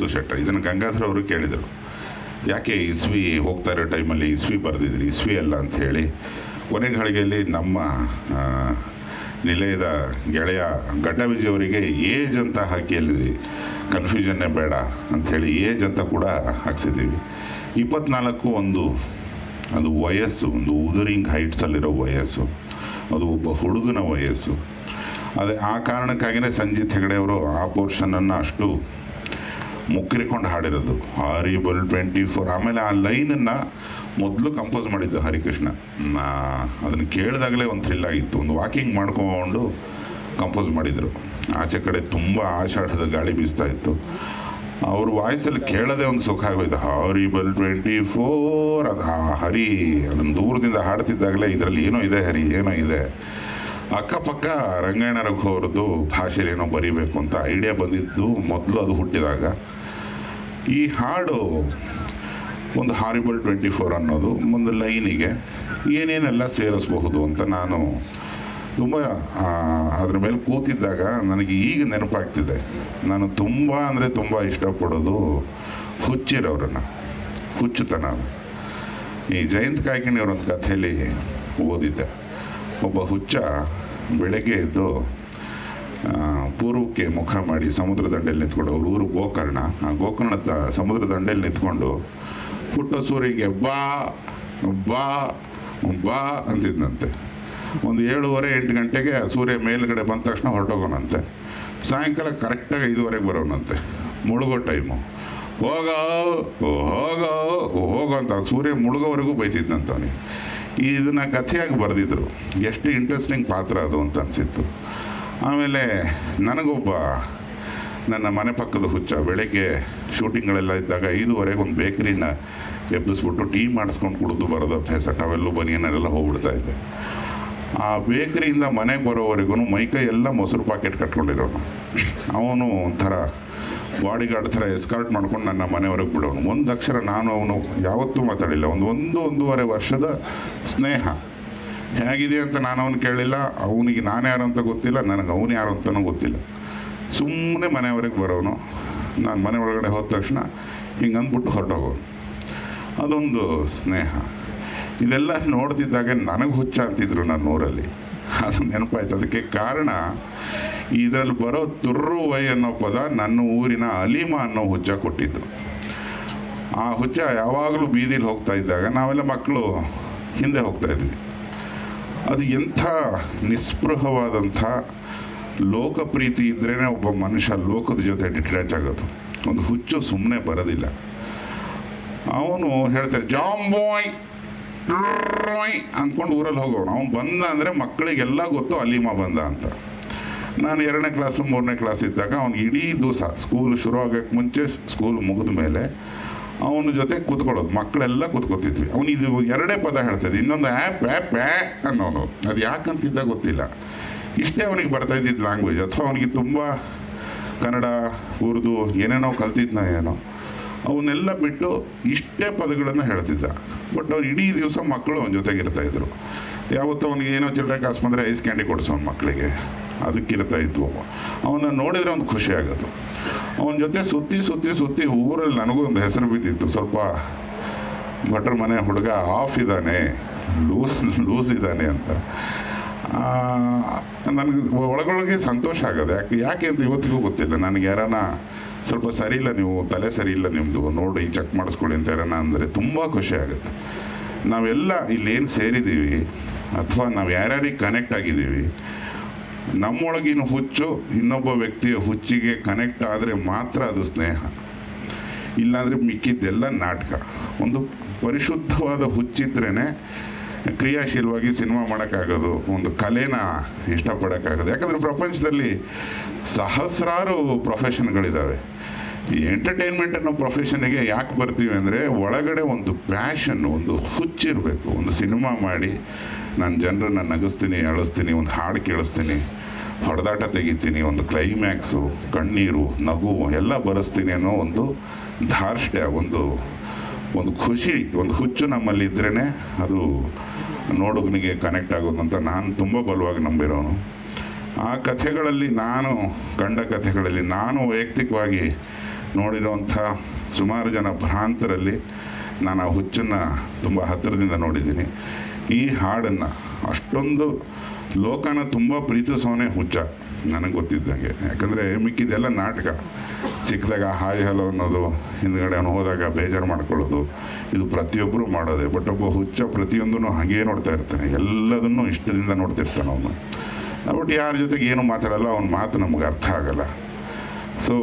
ವಯಸ್ಸು ಶೆಟ್ಟರ್. ಇದನ್ನು ಗಂಗಾಧರ್ ಅವರು ಕೇಳಿದರು. ಯಾಕೆ ಇಸ್ವಿ ಹೋಗ್ತಾ ಇರೋ ಟೈಮಲ್ಲಿ ಇಸ್ವಿ ಬರೆದಿದ್ರಿ ಇಸ್ವಿ ಅಲ್ಲ ಅಂತ ಹೇಳಿ ಕೊನೆ ಘಳಿಗೆಯಲ್ಲಿ ನಮ್ಮ ನಿಲಯದ ಗೆಳೆಯ ಗಡ್ಡ ವಿಜಯ್ ಅವರಿಗೆ ಏಜ್ ಅಂತ ಹಾಕಿ ಅಲ್ಲಿ ಕನ್ಫ್ಯೂಷನ್ನೇ ಬೇಡ ಅಂಥೇಳಿ ಏಜ್ ಅಂತ ಕೂಡ ಹಾಕ್ಸಿದ್ದೀವಿ. ಇಪ್ಪತ್ನಾಲ್ಕು ಒಂದು ಅದು ವಯಸ್ಸು, ಒಂದು ಉದರಿಂಗ್ ಹೈಟ್ಸಲ್ಲಿರೋ ವಯಸ್ಸು. ಅದು ಒಬ್ಬ ಹುಡುಗನ ವಯಸ್ಸು. ಅದೇ ಆ ಕಾರಣಕ್ಕಾಗಿಯೇ ಸಂಜಿತ್ ಹೆಗಡೆಯವರು ಆ ಪೋರ್ಷನನ್ನು ಅಷ್ಟು ಮುಕ್ಕಿರಿಕೊಂಡು ಹಾಡಿರೋದು. ಹಾರಿಬಲ್ ಟ್ವೆಂಟಿ ಫೋರ್ ಆಮೇಲೆ ಆ ಲೈನನ್ನು ಮೊದಲು ಕಂಪೋಸ್ ಮಾಡಿದ್ದು ಹರಿಕೃಷ್ಣ. ಅದನ್ನು ಕೇಳಿದಾಗಲೇ ಒಂದು ಥ್ರಿಲ್ ಆಗಿತ್ತು. ಒಂದು ವಾಕಿಂಗ್ ಮಾಡ್ಕೊಂಡು ಕಂಪೋಸ್ ಮಾಡಿದರು. ಆಚೆ ಕಡೆ ತುಂಬ ಆಷಾಢದ ಗಾಳಿ ಬೀಸ್ತಾ ಇತ್ತು. ಅವ್ರ ವಾಯ್ಸಲ್ಲಿ ಕೇಳೋದೇ ಒಂದು ಸುಖ ಆಗೋಯ್ತು. ಹಾರಿಬಲ್ ಟ್ವೆಂಟಿ ಫೋರ್ ಅದು ಹರಿ, ಅದನ್ನು ದೂರದಿಂದ ಹಾಡ್ತಿದ್ದಾಗಲೇ ಇದರಲ್ಲಿ ಏನೋ ಇದೆ ಹರಿ, ಏನೋ ಇದೆ. ಅಕ್ಕಪಕ್ಕ ರಂಗಾಯಣ ರಘು ಅವ್ರದ್ದು ಭಾಷೆಯಲ್ಲಿ ಏನೋ ಬರೀಬೇಕು ಅಂತ ಐಡಿಯಾ ಬಂದಿದ್ದು ಮೊದಲು ಅದು ಹುಟ್ಟಿದಾಗ. ಈ ಹಾಡು ಒಂದು ಹಾರಿಬಲ್ ಟ್ವೆಂಟಿ ಫೋರ್ ಅನ್ನೋದು, ಒಂದು ಲೈನಿಗೆ ಏನೇನೆಲ್ಲ ಸೇರಿಸಬಹುದು ಅಂತ ನಾನು ತುಂಬ ಅದ್ರ ಮೇಲೆ ಕೂತಿದ್ದಾಗ ನನಗೆ ಈಗ ನೆನಪಾಗ್ತಿದೆ. ನಾನು ತುಂಬ ಅಂದರೆ ತುಂಬ ಇಷ್ಟಪಡೋದು ಹುಚ್ಚಿರವ್ರನ್ನ ಹುಚ್ಚುತನ. ಈ ಜಯಂತ್ ಕಾಯ್ಕಿಣಿ ಅವರೊಂದು ಕಥೆಯಲ್ಲಿ ಓದಿದ್ದೆ. ಒಬ್ಬ ಹುಚ್ಚ ಬೆಳಗ್ಗೆ ಎದ್ದು ಪೂರ್ವಕ್ಕೆ ಮುಖ ಮಾಡಿ ಸಮುದ್ರ ದಂಡೆಯಲ್ಲಿ ನಿಂತ್ಕೊಂಡು ಅವ್ರ ಊರು ಗೋಕರ್ಣ. ಆ ಗೋಕರ್ಣದ ಸಮುದ್ರ ದಂಡೆಯಲ್ಲಿ ನಿಂತ್ಕೊಂಡು ಪುಟ್ಟ ಸೂರ್ಯಗೆ ಬಾ ಬಾ ಬಾ ಅಂತಿದ್ದಂತೆ ಒಂದು ಏಳುವರೆ, ಎಂಟು ಗಂಟೆಗೆ ಸೂರ್ಯ ಮೇಲುಗಡೆ ಬಂದ ತಕ್ಷಣ ಹೊರಟೋಗೋಣಂತೆ ಸಾಯಂಕಾಲ ಕರೆಕ್ಟಾಗಿ ಐದುವರೆಗೆ ಬರೋಣಂತೆ ಮುಳುಗೋ ಟೈಮು. ಹೋಗೋ ಹೋಗೋ ಹೋಗೋ ಅಂತ ಸೂರ್ಯ ಮುಳುಗೋವರೆಗೂ ಬೈತಿದ್ದಂತವನಿಗೆ ಇದನ್ನ ಕಥೆಯಾಗಿ ಬರೆದಿದ್ರು. ಎಷ್ಟು ಇಂಟ್ರೆಸ್ಟಿಂಗ್ ಪಾತ್ರ ಅದು ಅಂತ ಅನಿಸಿತ್ತು. ಆಮೇಲೆ ನನಗೊಬ್ಬ ನನ್ನ ಮನೆ ಪಕ್ಕದ ಹುಚ್ಚ, ಬೆಳಗ್ಗೆ ಶೂಟಿಂಗ್ಗಳೆಲ್ಲ ಇದ್ದಾಗ ಐದುವರೆಗೆ ಒಂದು ಬೇಕರಿನ ಎಬ್ಬಿಸ್ಬಿಟ್ಟು ಟೀ ಮಾಡಿಸ್ಕೊಂಡು ಕುಡಿದು ಬರೋದು ಅಭ್ಯಾಸ ಟವೆಲ್ಲು ಬನಿಯನ್ನೆಲ್ಲ ಹೋಗ್ಬಿಡ್ತಾ ಇದ್ದೆ. ಆ ಬೇಕರಿಯಿಂದ ಮನೆಗೆ ಬರೋವರೆಗೂ ಮೈಕೈ ಎಲ್ಲ ಮೊಸರು ಪಾಕೆಟ್ ಕಟ್ಕೊಂಡಿರೋನು. ಅವನು ಒಂಥರ ಬಾಡಿ ಗಾರ್ಡ್ ಥರ ಎಸ್ಕಾರ್ಟ್ ಮಾಡ್ಕೊಂಡು ನನ್ನ ಮನೆವರೆಗೆ ಬಿಡೋನು. ಒಂದು ಅಕ್ಷರ ನಾನು ಅವನು ಯಾವತ್ತೂ ಮಾತಾಡಿಲ್ಲ. ಒಂದು ಒಂದು ಒಂದೂವರೆ ವರ್ಷದ ಸ್ನೇಹ. ಹೇಗಿದೆ ಅಂತ ನಾನು ಅವನು ಕೇಳಿಲ್ಲ. ಅವನಿಗೆ ನಾನು ಯಾರು ಅಂತ ಗೊತ್ತಿಲ್ಲ, ನನಗೆ ಅವನು ಯಾರು ಅಂತಲೂ ಗೊತ್ತಿಲ್ಲ. ಸುಮ್ಮನೆ ಮನೆಯವರೆಗೆ ಬರೋನು. ನಾನು ಮನೆ ಒಳಗಡೆ ಹೋದ ತಕ್ಷಣ ಹಿಂಗೆ ಅಂದ್ಬಿಟ್ಟು ಹೊರಟೋಗೋನು. ಅದೊಂದು ಸ್ನೇಹ. ಇದೆಲ್ಲ ನೋಡ್ತಿದ್ದಾಗ ನನಗೆ ಹುಚ್ಚ ಅಂತಿದ್ರು ನನ್ನ ಊರಲ್ಲಿ. ಅದು ನೆನಪಾಯ್ತು. ಅದಕ್ಕೆ ಕಾರಣ, ಇದರಲ್ಲಿ ಬರೋ ತುರ್ರು ವೈ ಅನ್ನೋ ಪದ ನನ್ನ ಊರಿನ ಅಲೀಮ ಅನ್ನೋ ಹುಚ್ಚ ಕೊಟ್ಟಿದ್ದು. ಆ ಹುಚ್ಚ ಯಾವಾಗಲೂ ಬೀದಿಲಿ ಹೋಗ್ತಾ ಇದ್ದಾಗ ನಾವೆಲ್ಲ ಮಕ್ಕಳು ಹಿಂದೆ ಹೋಗ್ತಾ ಇದ್ವಿ. ಅದು ಎಂಥ ನಿಸ್ಪೃಹವಾದಂಥ ಲೋಕಪ್ರೀತಿ ಇದ್ರೇ ಒಬ್ಬ ಮನುಷ್ಯ ಲೋಕದ ಜೊತೆ ಡಿಟ್ಯಾಚ್ ಆಗೋದು. ಒಂದು ಹುಚ್ಚು ಸುಮ್ಮನೆ ಬರೋದಿಲ್ಲ. ಅವನು ಹೇಳ್ತಾರೆ ಜಾಂಬಾಯ್ ಅಂದ್ಕೊಂಡು ಊರಲ್ಲಿ ಹೋಗೋನು. ಅವನು ಬಂದ ಅಂದರೆ ಮಕ್ಕಳಿಗೆಲ್ಲ ಗೊತ್ತು ಅಲೀಮ ಬಂದ ಅಂತ. ನಾನು ಎರಡನೇ ಕ್ಲಾಸು, ಮೂರನೇ ಕ್ಲಾಸ್ ಇದ್ದಾಗ ಅವ್ನಿಗೆ ಇಡೀ ದಿವಸ ಸ್ಕೂಲ್ ಶುರು ಆಗೋಕ್ಕೆ ಮುಂಚೆ ಸ್ಕೂಲ್ ಮುಗಿದ ಮೇಲೆ ಅವನ ಜೊತೆ ಕೂತ್ಕೊಳ್ಳೋದು. ಮಕ್ಕಳೆಲ್ಲ ಕೂತ್ಕೋತಿದ್ವಿ. ಅವನು ಇದು ಎರಡೇ ಪದ ಹೇಳ್ತಿದ್ದ ಇನ್ನೊಂದು ಆ್ಯಪ್ ಆ್ಯಪ್ ಆ್ಯ ಅನ್ನೋನು. ಅದು ಯಾಕಂತಿದ್ದ ಗೊತ್ತಿಲ್ಲ. ಇಷ್ಟೇ ಅವನಿಗೆ ಬರ್ತಾ ಇದ್ದಿದ್ದು ಲ್ಯಾಂಗ್ವೇಜ್ ಅಥವಾ ಅವನಿಗೆ ತುಂಬ ಕನ್ನಡ, ಉರ್ದು, ಏನೇನೋ ಕಲ್ತಿದ್ನ ಏನೋ. ಅವನ್ನೆಲ್ಲ ಬಿಟ್ಟು ಇಷ್ಟೇ ಪದಗಳನ್ನು ಹೇಳ್ತಿದ್ದ. ಬಟ್ ಅವ್ನು ಇಡೀ ದಿವಸ ಮಕ್ಕಳು ಅವನ ಜೊತೆಗೆ ಇರ್ತಾ ಇದ್ರು. ಯಾವತ್ತೂ ಅವನಿಗೆ ಏನೋ ಚಿಲ್ಲರೆ ಕಾಸು ಬಂದರೆ ಐಸ್ ಕ್ಯಾಂಡಿ ಕೊಡಿಸೋನು ಮಕ್ಕಳಿಗೆ. ಅದಕ್ಕಿರ್ತಾ ಇದ್ವು ಅವನ ನೋಡಿದರೆ ಒಂದು ಖುಷಿ ಅವನ ಜೊತೆ ಸುತ್ತಿ ಸುತ್ತಿ ಸುತ್ತಿ ಊರಲ್ಲಿ ನನಗೂ ಒಂದು ಹೆಸರು ಬಿದ್ದಿತ್ತು. ಸ್ವಲ್ಪ ಭಟ್ರ ಮನೆ ಹುಡುಗ ಆಫ್ ಇದ್ದಾನೆ, ಲೂಸ್ ಲೂಸ್ ಇದ್ದಾನೆ ಅಂತ. ನನಗೆ ಒಳಗೊಳಗೆ ಸಂತೋಷ ಆಗೋದು. ಯಾಕೆ ಯಾಕೆ ಅಂತ ಇವತ್ತಿಗೂ ಗೊತ್ತಿಲ್ಲ. ನನಗೆ ಯಾರನ್ನ ಸ್ವಲ್ಪ ಸರಿ ಇಲ್ಲ, ನೀವು ತಲೆ ಸರಿ ಇಲ್ಲ ನಿಮ್ಮದು ನೋಡಿ, ಚೆಕ್ ಮಾಡಿಸ್ಕೊಳ್ಳಿ ಅಂತ ಯಾರನ್ನ ಅಂದರೆ ತುಂಬ ಖುಷಿ ಆಗುತ್ತೆ. ನಾವೆಲ್ಲ ಇಲ್ಲೇನು ಸೇರಿದ್ದೀವಿ, ಅಥವಾ ನಾವು ಯಾರ್ಯಾರಿಗೆ ಕನೆಕ್ಟ್ ಆಗಿದ್ದೀವಿ ನಮ್ಮೊಳಗಿನ ಹುಚ್ಚು ಇನ್ನೊಬ್ಬ ವ್ಯಕ್ತಿಯ ಹುಚ್ಚಿಗೆ ಕನೆಕ್ಟ್ ಆದರೆ ಮಾತ್ರ ಅದು ಸ್ನೇಹ. ಇಲ್ಲಾಂದರೆ ಮಿಕ್ಕಿದ್ದೆಲ್ಲ ನಾಟಕ. ಒಂದು ಪರಿಶುದ್ಧವಾದ ಹುಚ್ಚಿದ್ರೇ ಕ್ರಿಯಾಶೀಲವಾಗಿ ಸಿನಿಮಾ ಮಾಡೋಕ್ಕಾಗೋದು, ಒಂದು ಕಲೆನ ಇಷ್ಟಪಡೋಕ್ಕಾಗೋದು. ಯಾಕಂದರೆ ಪ್ರಪಂಚದಲ್ಲಿ ಸಹಸ್ರಾರು ಪ್ರೊಫೆಷನ್ಗಳಿದ್ದಾವೆ ಈ ಎಂಟರ್ಟೈನ್ಮೆಂಟ್ ಅನ್ನೋ ಪ್ರೊಫೆಷನ್ಗೆ ಯಾಕೆ ಬರ್ತೀವಿ ಅಂದರೆ ಒಳಗಡೆ ಒಂದು ಪ್ಯಾಷನ್ ಒಂದು ಹುಚ್ಚಿರಬೇಕು ಒಂದು ಸಿನಿಮಾ ಮಾಡಿ, ನಾನು ಜನರನ್ನು ನಗಿಸ್ತೀನಿ ಅಳಿಸ್ತೀನಿ ಒಂದು ಹಾಡು ಕೇಳಿಸ್ತೀನಿ, ಹೊಡೆದಾಟ ತೆಗಿತೀನಿ, ಒಂದು ಕ್ಲೈಮ್ಯಾಕ್ಸು ಕಣ್ಣೀರು, ನಗು, ಎಲ್ಲ ಬರೆಸ್ತೀನಿ ಅನ್ನೋ ಒಂದು ಧಾರ್ಷ್ಟ್ಯ, ಒಂದು ಒಂದು ಖುಷಿ, ಒಂದು ಹುಚ್ಚು ನಮ್ಮಲ್ಲಿ ಇದ್ರೇ ಅದು ನೋಡುಗನಿಗೆ ಕನೆಕ್ಟ್ ಆಗೋದು ಅಂತ ನಾನು ತುಂಬ ಬಲವಾಗಿ ನಂಬಿರೋನು. ಆ ಕಥೆಗಳಲ್ಲಿ ನಾನು, ಕಂಡ ಕಥೆಗಳಲ್ಲಿ ನಾನು ವೈಯಕ್ತಿಕವಾಗಿ ನೋಡಿರುವಂಥ ಸುಮಾರು ಜನ ಭ್ರಾಂತರಲ್ಲಿ ನಾನು ಆ ಹುಚ್ಚನ್ನು ತುಂಬ ಹತ್ತಿರದಿಂದ ನೋಡಿದ್ದೀನಿ. ಈ ಹಾಡನ್ನು ಅಷ್ಟೊಂದು ಲೋಕನ ತುಂಬ ಪ್ರೀತಿಸೋನೇ ಹುಚ್ಚ, ನನಗೆ ಗೊತ್ತಿದ್ದಂಗೆ ಯಾಕಂದರೆ ಮಿಕ್ಕಿದೆಲ್ಲ ನಾಟಕ. ಸಿಕ್ಕಿದಾಗ ಹಾಯ್ ಹಲೋ ಅನ್ನೋದು, ಹಿಂದ್ಗಡೆ ಅವನು ಹೋದಾಗ ಬೇಜಾರು ಮಾಡ್ಕೊಳ್ಳೋದು, ಇದು ಪ್ರತಿಯೊಬ್ಬರು ಮಾಡೋದೆ. ಬಟ್ ಒಬ್ಬ ಹುಚ್ಚ ಪ್ರತಿಯೊಂದನ್ನು ಹಾಗೇ ನೋಡ್ತಾ ಇರ್ತಾನೆ. ಎಲ್ಲದನ್ನೂ ಇಷ್ಟದಿಂದ ನೋಡ್ತಿರ್ತಾನೆ ಅವನು. ಬಟ್ ಯಾರ ಜೊತೆಗೆ ಏನು ಮಾತಾಡಲ್ಲ, ಅವನ ಮಾತು ನಮ್ಗೆ ಅರ್ಥ ಆಗಲ್ಲ. ಸೊ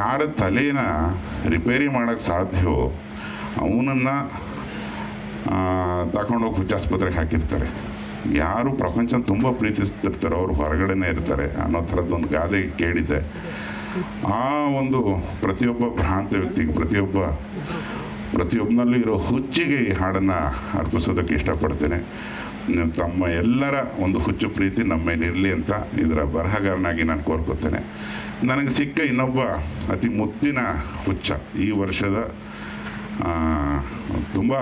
ಯಾರ ತಲೆನ ರಿಪೇರಿ ಮಾಡೋಕ್ಕೆ ಸಾಧ್ಯವೋ, ಅವನನ್ನು ತಗೊಂಡೋಗಿ ಹುಚ್ಚಾಸ್ಪತ್ರೆಗೆ ಹಾಕಿರ್ತಾರೆ. ಯಾರು ಪ್ರಪಂಚ ತುಂಬ ಪ್ರೀತಿಸ್ತಿರ್ತಾರೆ, ಅವರು ಹೊರಗಡೆನೇ ಇರ್ತಾರೆ ಅನ್ನೋ ಥರದ್ದೊಂದು ಗಾದೆ ಕೇಳಿದ್ದೆ ಆ ಒಂದು ಪ್ರತಿಯೊಬ್ಬ ಭ್ರಾಂತ ವ್ಯಕ್ತಿಗೆ, ಪ್ರತಿಯೊಬ್ಬ ಪ್ರತಿಯೊಬ್ಬನಲ್ಲೂ ಇರೋ ಹುಚ್ಚಿಗೆ ಈ ಹಾಡನ್ನು ಅರ್ಪಿಸೋದಕ್ಕೆ ಇಷ್ಟಪಡ್ತೇನೆ. ತಮ್ಮ ಎಲ್ಲರ ಒಂದು ಹುಚ್ಚು ಪ್ರೀತಿ ನಮ್ಮ ಮೇಲೆ ಇರಲಿ ಅಂತ ಇದರ ಬರಹಗಾರನಾಗಿ ನಾನು ಕೋರ್ಕೋತೇನೆ. ನನಗೆ ಸಿಕ್ಕ ಇನ್ನೊಬ್ಬ ಅತಿ ಮುತ್ತಿನ ಹುಚ್ಚ ಈ ವರ್ಷದ ತುಂಬ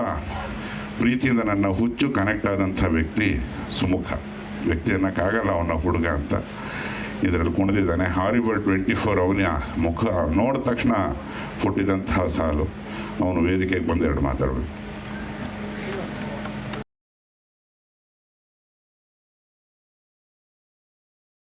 ಪ್ರೀತಿಯಿಂದ ನನ್ನ ಹುಚ್ಚು ಕನೆಕ್ಟ್ ಆದಂಥ ವ್ಯಕ್ತಿ ಸುಮುಖ. ವ್ಯಕ್ತಿ ಅನ್ನೋಕ್ಕಾಗಲ್ಲ ಅವನ ಹುಡುಗ ಅಂತ. ಇದರಲ್ಲಿ ಕುಣಿದಿದ್ದಾನೆ. ಹಾರಿಬಲ್ ಟ್ವೆಂಟಿ ಫೋರ್ ಅವನ ಮುಖ ನೋಡಿದ ತಕ್ಷಣ ಹುಟ್ಟಿದಂತಹ ಸಾಲು. ಅವನು ವೇದಿಕೆಗೆ ಬಂದು ಎರಡು ಮಾತಾಡಬೇಕು